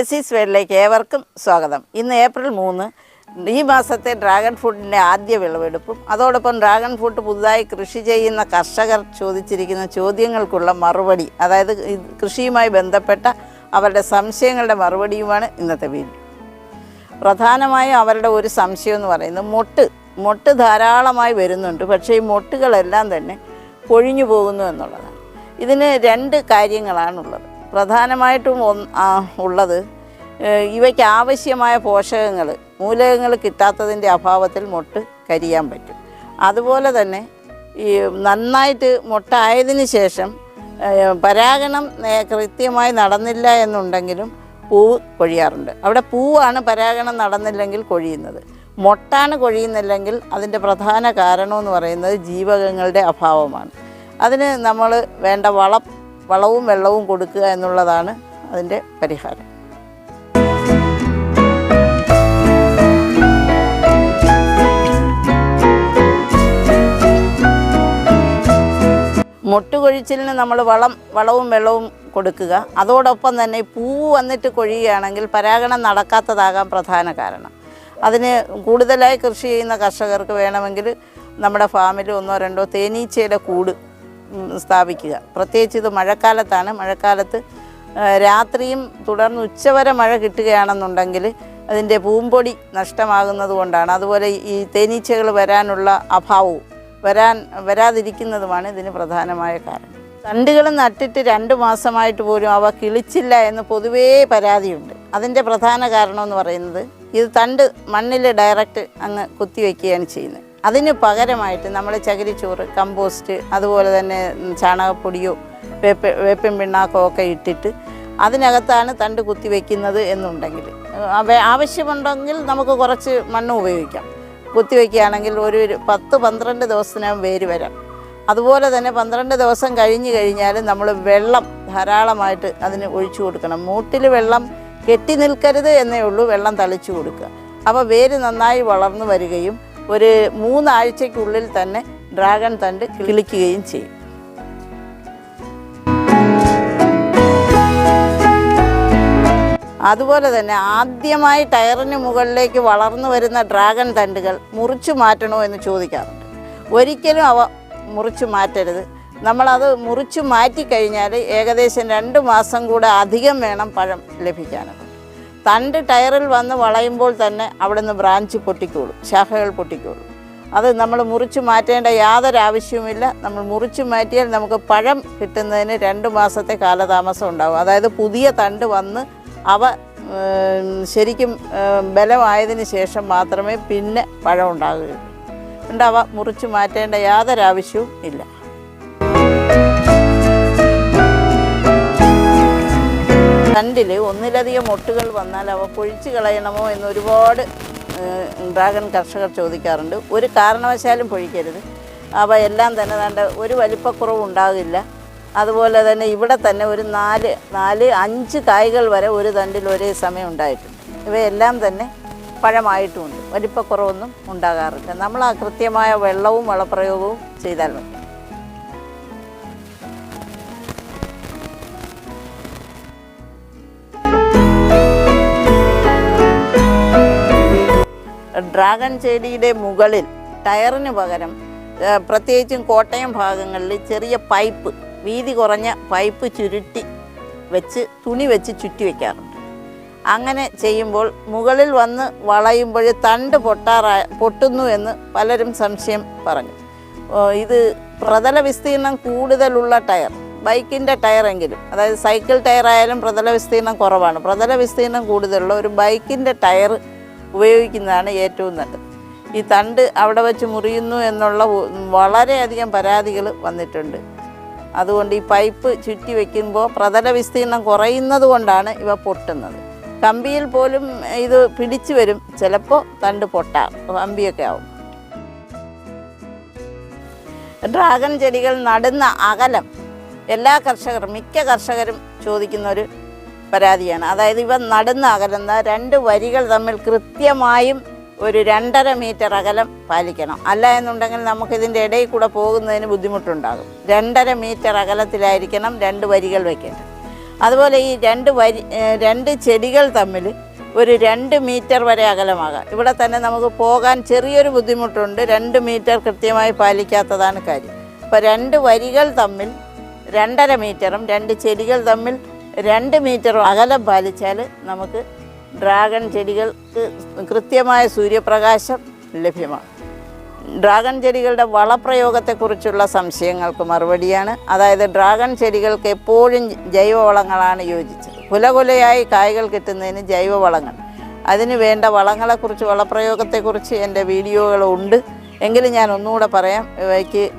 J C സ്വേഡിലേക്ക് ഏവർക്കും സ്വാഗതം. ഇന്ന് ഏപ്രിൽ മൂന്ന് ഈ മാസത്തെ ഡ്രാഗൺ ഫ്രൂട്ടിന്റെ ആദ്യ വിളവെടുപ്പും അതോടൊപ്പം ഡ്രാഗൺ ഫ്രൂട്ട് പുതുതായി കൃഷി ചെയ്യുന്ന കർഷകർ ചോദിച്ചിരിക്കുന്ന ചോദ്യങ്ങൾക്കുള്ള മറുപടി അതായത് കൃഷിയുമായി ബന്ധപ്പെട്ട അവരുടെ സംശയങ്ങളുടെ മറുപടിയുമാണ് ഇന്നത്തെ വീഡിയോ. പ്രധാനമായും അവരുടെ ഒരു സംശയം എന്ന് പറയുന്നത് മൊട്ട് മൊട്ട് ധാരാളമായി വരുന്നുണ്ട് പക്ഷേ ഈ മൊട്ടുകളെല്ലാം തന്നെ പൊഴിഞ്ഞു പോകുന്നു എന്നുള്ളതാണ്. ഇതിന് രണ്ട് കാര്യങ്ങളാണുള്ളത്. പ്രധാനമായിട്ടും ഉള്ളത് ഇവയ്ക്ക് ആവശ്യമായ പോഷകങ്ങൾ മൂലകങ്ങൾ കിട്ടാത്തതിന്റെ അഭാവത്തിൽ മൊട്ട് കരിയാൻ പറ്റും. അതുപോലെ തന്നെ ഈ നന്നായിട്ട് മൊട്ടായതിനു ശേഷം പരാഗണം കൃത്യമായി നടന്നില്ല എന്നുണ്ടെങ്കിലും പൂവ് കൊഴിയാറുണ്ട്. അവിടെ പൂവാണ് പരാഗണം നടന്നില്ലെങ്കിൽ കൊഴിയുന്നത്. മൊട്ടാണ് കൊഴിയുന്നില്ലെങ്കിൽ അതിന്റെ പ്രധാന കാരണമെന്ന് പറയുന്നത് ജീവകങ്ങളുടെ അഭാവമാണ്. അതിന് നമ്മൾ വേണ്ട വളം വളവും വെള്ളവും കൊടുക്കുക എന്നുള്ളതാണ് അതിന്റെ പരിഹാരം. മൊട്ടുകൊഴിച്ചിലിന് നമ്മൾ വളം വളവും വെള്ളവും കൊടുക്കുക. അതോടൊപ്പം തന്നെ പൂവ് വന്നിട്ട് കൊഴിയുകയാണെങ്കിൽ പരാഗണം നടക്കാത്തതാകാൻ പ്രധാന കാരണം. അതിന് കൂടുതലായി കൃഷി ചെയ്യുന്ന കർഷകർക്ക് വേണമെങ്കിൽ നമ്മുടെ ഫാമിൽ ഒന്നോ രണ്ടോ തേനീച്ചയുടെ കൂട് സ്ഥാപിക്കുക. പ്രത്യേകിച്ച് ഇത് മഴക്കാലത്താണ്. മഴക്കാലത്ത് രാത്രിയും തുടർന്ന് ഉച്ചവരെ മഴ കിട്ടുകയാണെന്നുണ്ടെങ്കിൽ അതിന്റെ പൂമ്പൊടി നഷ്ടമാകുന്നത് കൊണ്ടാണ്. അതുപോലെ ഈ തേനീച്ചകൾ വരാനുള്ള അഭാവവും വരാൻ വരാതിരിക്കുന്നതുമാണ് ഇതിന് പ്രധാനമായ കാരണം. തണ്ടുകൾ നട്ടിട്ട് രണ്ട് മാസമായിട്ട് പോലും അവ കിളിച്ചില്ല എന്ന് പൊതുവേ പരാതിയുണ്ട്. അതിന്റെ പ്രധാന കാരണമെന്ന് പറയുന്നത് ഇത് തണ്ട് മണ്ണിൽ ഡയറക്റ്റ് അങ്ങ് കുത്തിവെക്കുകയാണ് ചെയ്യുന്നത്. അതിന് പകരമായിട്ട് നമ്മൾ ചകിരിച്ചോറ് കമ്പോസ്റ്റ് അതുപോലെ തന്നെ ചാണകപ്പൊടിയോ വേപ്പ വേപ്പിൻ പിണ്ണാക്കോ ഒക്കെ ഇട്ടിട്ട് അതിനകത്താണ് തണ്ട് കുത്തി കുത്തിവെക്കുന്നത് എന്നുണ്ടെങ്കിൽ. ആവശ്യമുണ്ടെങ്കിൽ നമുക്ക് കുറച്ച് മണ്ണ് ഉപയോഗിക്കാം. കുത്തിവെക്കുകയാണെങ്കിൽ ഒരു പത്ത് പന്ത്രണ്ട് ദിവസത്തിനകം വേര് വരാം. അതുപോലെ തന്നെ പന്ത്രണ്ട് ദിവസം കഴിഞ്ഞു കഴിഞ്ഞാൽ നമ്മൾ വെള്ളം ധാരാളമായിട്ട് അതിന് ഒഴിച്ചു കൊടുക്കണം. മൂട്ടിൽ വെള്ളം കെട്ടി നിൽക്കരുത് എന്നേ ഉള്ളൂ വെള്ളം തളിച്ചു കൊടുക്കുക. അപ്പോൾ വേര് നന്നായി വളർന്നു വരികയും ഒരു മൂന്നാഴ്ചക്കുള്ളിൽ തന്നെ ഡ്രാഗൺ തണ്ട് കിളിക്കുകയും ചെയ്യും. അതുപോലെ തന്നെ ആദ്യമായി ടയറിന് മുകളിലേക്ക് വളർന്നു വരുന്ന ഡ്രാഗൺ തണ്ടുകൾ മുറിച്ചു മാറ്റണോ എന്ന് ചോദിക്കാറുണ്ട്. ഒരിക്കലും അവ മുറിച്ചു മാറ്റരുത്. നമ്മളത് മുറിച്ചു മാറ്റിക്കഴിഞ്ഞാൽ ഏകദേശം രണ്ട് മാസം കൂടെ അധികം വേണം പഴം ലഭിക്കാനത് തണ്ട് ടയറിൽ വന്ന് വളയുമ്പോൾ തന്നെ അവിടെ അവിടുന്ന് ബ്രാഞ്ച് പൊട്ടിക്കോളും ശാഖകൾ പൊട്ടിക്കോളും. അത് നമ്മൾ മുറിച്ച് മാറ്റേണ്ട യാതൊരു ആവശ്യവുമില്ല. നമ്മൾ മുറിച്ച് മാറ്റിയാൽ നമുക്ക് പഴം കിട്ടുന്നതിന് രണ്ട് മാസത്തെ കാലതാമസം ഉണ്ടാകും അതായത് പുതിയ തണ്ട് വന്ന് അവ ശരിക്കും ബലമായതിനു ശേഷം മാത്രമേ പിന്നെ പഴം ഉണ്ടാകുകയുള്ളൂ. അവ മുറിച്ച് മാറ്റേണ്ട യാതൊരു ആവശ്യവും ഇല്ല. തണ്ടിൽ ഒന്നിലധികം മൊട്ടുകൾ വന്നാൽ അവ പൊഴിച്ചു കളയണമോ എന്ന് ഒരുപാട് ഡ്രാഗൺ കർഷകർ ചോദിക്കാറുണ്ട്. ഒരു കാരണവശാലും പൊഴിക്കരുത്. അവ എല്ലാം തന്നെ വേണ്ട ഒരു വലിപ്പക്കുറവുണ്ടാകില്ല അതുപോലെ തന്നെ ഇവിടെ തന്നെ ഒരു നാല് നാല് അഞ്ച് കായ്കൾ വരെ ഒരു തണ്ടിൽ ഒരേ സമയം ഉണ്ടായിട്ടുണ്ട്. ഇവയെല്ലാം തന്നെ പഴമായിട്ടുമുണ്ട്. വലിപ്പക്കുറവൊന്നും ഉണ്ടാകാറില്ല. നമ്മൾ ആ കൃത്യമായ വെള്ളവും വളപ്രയോഗവും ചെയ്താൽ മതി. ഡ്രാഗൺ ചെടിയുടെ മുകളിൽ ടയറിന് പകരം പ്രത്യേകിച്ചും കോട്ടയം ഭാഗങ്ങളിൽ ചെറിയ പൈപ്പ് വീതി കുറഞ്ഞ പൈപ്പ് ചുരുട്ടി വെച്ച് തുണി വെച്ച് ചുറ്റി വയ്ക്കാറുണ്ട് അങ്ങനെ ചെയ്യുമ്പോൾ മുകളിൽ വന്ന് വളയുമ്പോൾ തണ്ട് പൊട്ടാറാ പൊട്ടുന്നു എന്ന് പലരും സംശയം പറഞ്ഞു. ഇത് പ്രതല വിസ്തീർണം കൂടുതലുള്ള ടയർ ബൈക്കിന്റെ ടയറെങ്കിലും അതായത് സൈക്കിൾ ടയറായാലും പ്രതല വിസ്തീർണം കുറവാണ്. പ്രതല വിസ്തീർണം കൂടുതലുള്ള ഒരു ബൈക്കിന്റെ ടയർ ഉപയോഗിക്കുന്നതാണ് ഏറ്റവും നല്ലത്. ഈ തണ്ട് അവിടെ വെച്ച് മുറിയുന്നു എന്നുള്ള വളരെയധികം പരാതികൾ വന്നിട്ടുണ്ട്. അതുകൊണ്ട് ഈ പൈപ്പ് ചുറ്റി വയ്ക്കുമ്പോൾ പ്രതല വിസ്തീർണം കുറയുന്നത് കൊണ്ടാണ് ഇവ പൊട്ടുന്നത്. കമ്പിയിൽ പോലും ഇത് പിടിച്ചു വരും. ചിലപ്പോൾ തണ്ട് പൊട്ടാം. കമ്പിയൊക്കെ ആവും. ഡ്രാഗൺ ചെടികൾ നടുന്ന അകലം എല്ലാ കർഷകരും മിക്ക കർഷകരും ചോദിക്കുന്ന ഒരു പരാതിയാണ്. അതായത് ഇവ നടന്ന് അകലുന്ന രണ്ട് വരികൾ തമ്മിൽ കൃത്യമായും ഒരു രണ്ടര മീറ്റർ അകലം പാലിക്കണം. അല്ല എന്നുണ്ടെങ്കിൽ നമുക്ക് ഇതിന്റെ ഇടയിൽ കൂടെ പോകുന്നതിന് ബുദ്ധിമുട്ടുണ്ടാകും. രണ്ടര മീറ്റർ അകലത്തിലായിരിക്കണം രണ്ട് വരികൾ വയ്ക്കേണ്ടത് അതുപോലെ ഈ രണ്ട് വരി രണ്ട് ചെടികൾ തമ്മിൽ ഒരു രണ്ട് മീറ്റർ വരെ അകലമാകാം. ഇവിടെ തന്നെ നമുക്ക് പോകാൻ ചെറിയൊരു ബുദ്ധിമുട്ടുണ്ട്. രണ്ട് മീറ്റർ കൃത്യമായി പാലിക്കാത്തതാണ് കാര്യം. അപ്പോൾ രണ്ട് വരികൾ തമ്മിൽ രണ്ടര മീറ്ററും രണ്ട് ചെടികൾ തമ്മിൽ രണ്ട് മീറ്റർ അകലം പാലിച്ചാൽ നമുക്ക് ഡ്രാഗൺ ചെടികൾക്ക് കൃത്യമായ സൂര്യപ്രകാശം ലഭ്യമാണ്. ഡ്രാഗൺ ചെടികളുടെ വളപ്രയോഗത്തെക്കുറിച്ചുള്ള സംശയങ്ങൾക്ക് മറുപടിയാണ്. അതായത് ഡ്രാഗൺ ചെടികൾക്ക് എപ്പോഴും ജൈവവളങ്ങളാണ് യോജിച്ചത്. കുലകുലയായി കായ്കൾ കിട്ടുന്നതിന് ജൈവവളങ്ങൾ. അതിന് വേണ്ട വളങ്ങളെക്കുറിച്ച് വളപ്രയോഗത്തെക്കുറിച്ച് എന്റെ വീഡിയോകളുണ്ട് എങ്കിലും ഞാൻ ഒന്നുകൂടെ പറയാം. ഇവയ്ക്ക്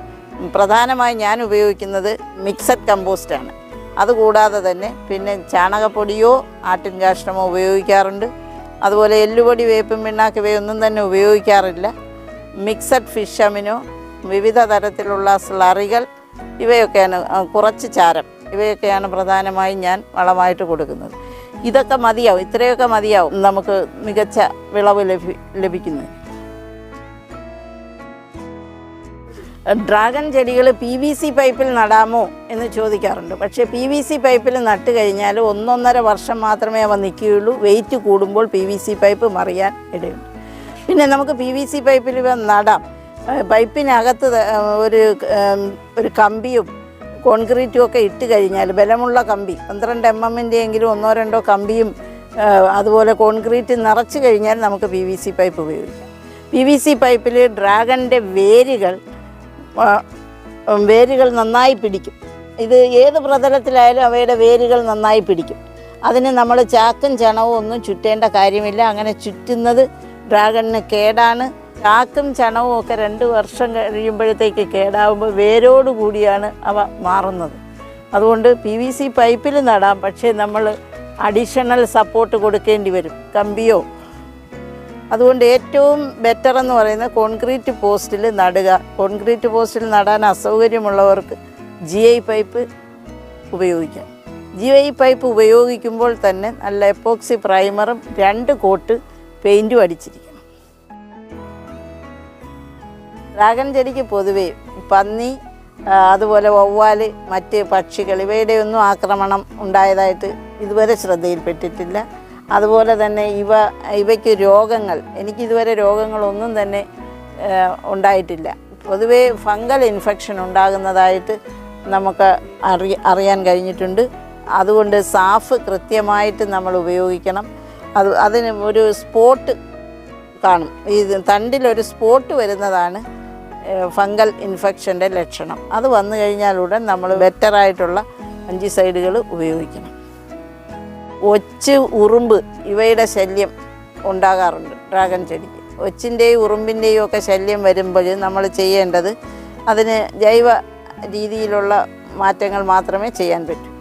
പ്രധാനമായി ഞാൻ ഉപയോഗിക്കുന്നത് മിക്സഡ് കമ്പോസ്റ്റാണ്. അതുകൂടാതെ തന്നെ പിന്നെ ചാണകപ്പൊടിയോ ആട്ടിൻ കാഷ്ടമോ ഉപയോഗിക്കാറുണ്ട്. അതുപോലെ എല്ലുപൊടി വേപ്പും പിണ്ണാക്ക് ഇവയൊന്നും തന്നെ ഉപയോഗിക്കാറില്ല. മിക്സഡ് ഫിഷ് അമിനോ വിവിധ തരത്തിലുള്ള സ്ലറികൾ ഇവയൊക്കെയാണ് കുറച്ച് ചാരം. ഇവയൊക്കെയാണ് പ്രധാനമായും ഞാൻ വളമായിട്ട് കൊടുക്കുന്നത്. ഇതൊക്കെ മതിയാവും ഇത്രയൊക്കെ മതിയാവും നമുക്ക് മികച്ച വിളവ് ലഭി ലഭിക്കുന്നത്. ഡ്രാഗൺ ചെടികൾ പി വി സി പൈപ്പിൽ നടാമോ എന്ന് ചോദിക്കാറുണ്ട്. പക്ഷേ പി വി സി പൈപ്പിൽ നട്ട് കഴിഞ്ഞാൽ ഒന്നൊന്നര വർഷം മാത്രമേ അവ നിൽക്കുകയുള്ളൂ. വെയിറ്റ് കൂടുമ്പോൾ പി വി സി പൈപ്പ് മറിയാൻ ഇടയുണ്ട്. പിന്നെ നമുക്ക് പി വി സി പൈപ്പിൽ ഇവ നടാം. പൈപ്പിനകത്ത് ഒരു ഒരു കമ്പിയും കോൺക്രീറ്റും ഒക്കെ ഇട്ട് കഴിഞ്ഞാൽ ബലമുള്ള കമ്പി പന്ത്രണ്ട് എം എമ്മിന്റെ എങ്കിലും ഒന്നോ രണ്ടോ കമ്പിയും അതുപോലെ കോൺക്രീറ്റ് നിറച്ച് കഴിഞ്ഞാൽ നമുക്ക് പി വി സി പൈപ്പ് ഉപയോഗിക്കാം. പി വി സി പൈപ്പിൽ ഡ്രാഗണിന്റെ വേരുകൾ വേരുകൾ നന്നായി പിടിക്കും. ഇത് ഏത് പ്രതലത്തിലായാലും അവയുടെ വേരുകൾ നന്നായി പിടിക്കും. അതിന് നമ്മൾ ചാക്കും ചണവും ഒന്നും ചുറ്റേണ്ട കാര്യമില്ല. അങ്ങനെ ചുറ്റുന്നത് ഡ്രാഗണിന് കേടാണ്. ചാക്കും ചണവും ഒക്കെ രണ്ട് വർഷം കഴിയുമ്പോഴത്തേക്ക് കേടാവുമ്പോൾ വേരോട് കൂടിയാണ് അവ മാറുന്നത്. അതുകൊണ്ട് പി വി സി പൈപ്പിൽ നടാം. പക്ഷേ നമ്മൾ അഡീഷണൽ സപ്പോർട്ട് കൊടുക്കേണ്ടി വരും. കമ്പിയോ അതുകൊണ്ട് ഏറ്റവും ബെറ്റർ എന്ന് പറയുന്നത് കോൺക്രീറ്റ് പോസ്റ്റിൽ നടുക. കോൺക്രീറ്റ് പോസ്റ്റിൽ നടാൻ അസൗകര്യമുള്ളവർക്ക് ജി ഐ പൈപ്പ് ഉപയോഗിക്കാം. ജി ഐ പൈപ്പ് ഉപയോഗിക്കുമ്പോൾ തന്നെ നല്ല എപ്പോക്സി പ്രൈമറും രണ്ട് കോട്ട് പെയിന്റും അടിച്ചിരിക്കണം. ഡ്രാഗൺ ചെടിക്ക് പൊതുവേ പന്നി അതുപോലെ വവ്വാൽ മറ്റ് പക്ഷികൾ ഇവയുടെ ഒന്നും ആക്രമണം ഉണ്ടായതായിട്ട് ഇതുവരെ ശ്രദ്ധയിൽപ്പെട്ടിട്ടില്ല. അതുപോലെ തന്നെ ഇവ ഇവയ്ക്ക് രോഗങ്ങൾ എനിക്കിതുവരെ രോഗങ്ങളൊന്നും തന്നെ ഉണ്ടായിട്ടില്ല. പൊതുവേ ഫംഗൽ ഇൻഫെക്ഷൻ ഉണ്ടാകുന്നതായിട്ട് നമുക്ക് അറി അറിയാൻ കഴിഞ്ഞിട്ടുണ്ട്. അതുകൊണ്ട് സാഫ് കൃത്യമായിട്ട് നമ്മൾ ഉപയോഗിക്കണം. അത് അതിന് ഒരു സ്പോട്ട് കാണും. ഈ തണ്ടിലൊരു സ്പോട്ട് വരുന്നതാണ് ഫംഗൽ ഇൻഫെക്ഷന്റെ ലക്ഷണം. അത് വന്നു കഴിഞ്ഞാൽ ഉടൻ നമ്മൾ ബെറ്ററായിട്ടുള്ള അഞ്ചിസൈഡുകൾ ഉപയോഗിക്കണം. ഒച്ച് ഉറുമ്പ് ഇവയുടെ ശല്യം ഉണ്ടാകാറുണ്ട്. ഡ്രാഗൺ ചെടിക്ക്. ഒച്ചിന്റെയും ഉറുമ്പിന്റെയും ഒക്കെ ശല്യം വരുമ്പോൾ നമ്മൾ ചെയ്യേണ്ടത് അതിന് ജൈവ രീതിയിലുള്ള മാറ്റങ്ങൾ മാത്രമേ ചെയ്യാൻ പറ്റൂ.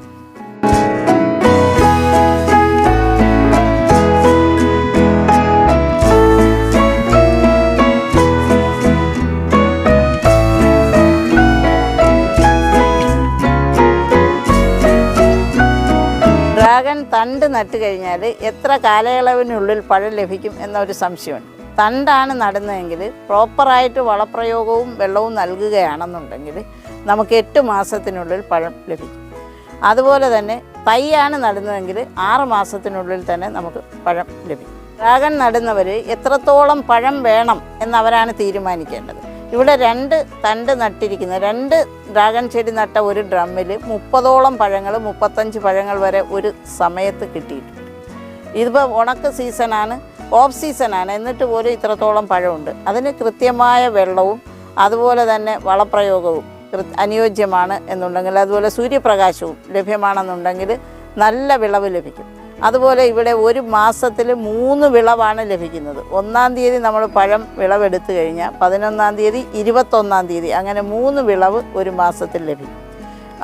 തണ്ട് നട്ട് കഴിഞ്ഞാൽ എത്ര കാലയളവിനുള്ളിൽ പഴം ലഭിക്കും എന്നൊരു സംശയമുണ്ട്. തണ്ടാണ് നടുന്നതെങ്കിൽ പ്രോപ്പറായിട്ട് വളപ്രയോഗവും വെള്ളവും നൽകുകയാണെന്നുണ്ടെങ്കിൽ നമുക്ക് എട്ട് മാസത്തിനുള്ളിൽ പഴം ലഭിക്കും. അതുപോലെ തന്നെ തൈയാണ് നടുന്നതെങ്കിൽ ആറ് മാസത്തിനുള്ളിൽ തന്നെ നമുക്ക് പഴം ലഭിക്കും. ഡ്രാഗൺ നടുന്നവർ എത്രത്തോളം പഴം വേണം എന്നവരാണ് തീരുമാനിക്കേണ്ടത്. ഇവിടെ രണ്ട് തണ്ട് നട്ടിരിക്കുന്ന. രണ്ട് ഡ്രാഗൺ ചെടി നട്ട ഒരു ഡ്രമ്മിൽ മുപ്പതോളം പഴങ്ങൾ മുപ്പത്തഞ്ച് പഴങ്ങൾ വരെ ഒരു സമയത്ത് കിട്ടിയിട്ടുണ്ട്. ഇതിപ്പോൾ ഉണക്ക് സീസണാണ് ഓഫ് സീസണാണ് എന്നിട്ട് പോലും ഇത്രത്തോളം പഴമുണ്ട്. അതിന് കൃത്യമായ വെള്ളവും അതുപോലെ തന്നെ വളപ്രയോഗവും അനുയോജ്യമാണ് എന്നുണ്ടെങ്കിൽ അതുപോലെ സൂര്യപ്രകാശവും ലഭ്യമാണെന്നുണ്ടെങ്കിൽ നല്ല വിളവ് ലഭിക്കും. അതുപോലെ ഇവിടെ ഒരു മാസത്തിൽ മൂന്ന് വിളവാണ് ലഭിക്കുന്നത്. ഒന്നാം തീയതി നമ്മൾ പഴം വിളവെടുത്തു കഴിഞ്ഞാൽ പതിനൊന്നാം തീയതി ഇരുപത്തൊന്നാം തീയതി അങ്ങനെ മൂന്ന് വിളവ് ഒരു മാസത്തിൽ ലഭിക്കും.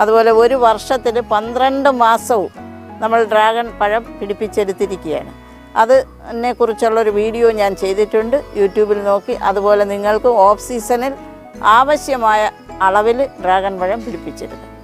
അതുപോലെ ഒരു വർഷത്തിൽ പന്ത്രണ്ട് മാസവും നമ്മൾ ഡ്രാഗൺ പഴം പിടിപ്പിച്ചെടുത്തിരിക്കുകയാണ്. അതിനെ കുറിച്ചുള്ളൊരു വീഡിയോ ഞാൻ ചെയ്തിട്ടുണ്ട്. യൂട്യൂബിൽ നോക്കി. അതുപോലെ നിങ്ങൾക്ക് ഓഫ് സീസണിൽ ആവശ്യമായ അളവിൽ ഡ്രാഗൺ പഴം പിടിപ്പിച്ചെടുക്കാം.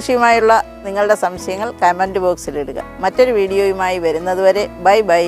കൃഷിയുമായുള്ള നിങ്ങളുടെ സംശയങ്ങൾ കമന്റ് ബോക്സിലിടുക മറ്റൊരു വീഡിയോയുമായി വരുന്നതുവരെ ബൈ ബൈ.